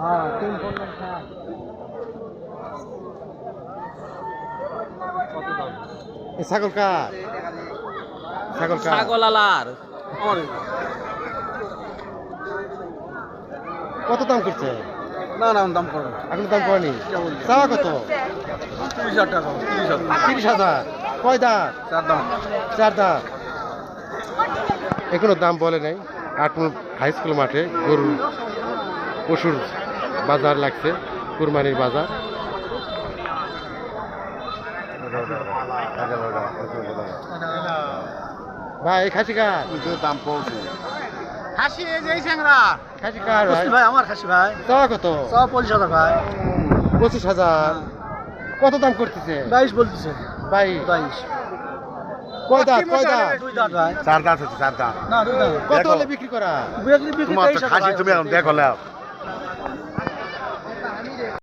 হ্যাঁ তিন পনেরো হ্যাঁ ছাগল কার? ছাগল কার? ছাগল আলার কত দাম করছে? না না দাম করো এখন দাম করেনি? চাওয়া কত? তিরিশ হাজার টাকা তিরিশ হাজার। তিরিশ হাজার। কয় দাম চার দাম। চার দাম এখনও দাম বলে নাই। আটমুল হাই স্কুল মাঠে গরুর পশুর বাজার লাগছে কুরবানির বাজার। ভাই খাসি কার? দাম পড়ছে খাসি এই যে এই স্যাংরা খাসি কার ভাই? ভাই আমার খাসি ভাই। চাওয়া কত? সব পঁচিশ হাজার ভাই। পঁচিশ হাজার। কত দাম করতেছে? বাইশ বলতেছে। ভাই বাইশ। কয় দাঁত কয় দাঁত দুই দাঁত ভাই। চার দাঁত হচ্ছে চার দাঁত। না দুই দাঁত কত হলে বিক্রি করা? বিক্রি বিক্রি তোমার তো খাসি তুমি এখন দেখো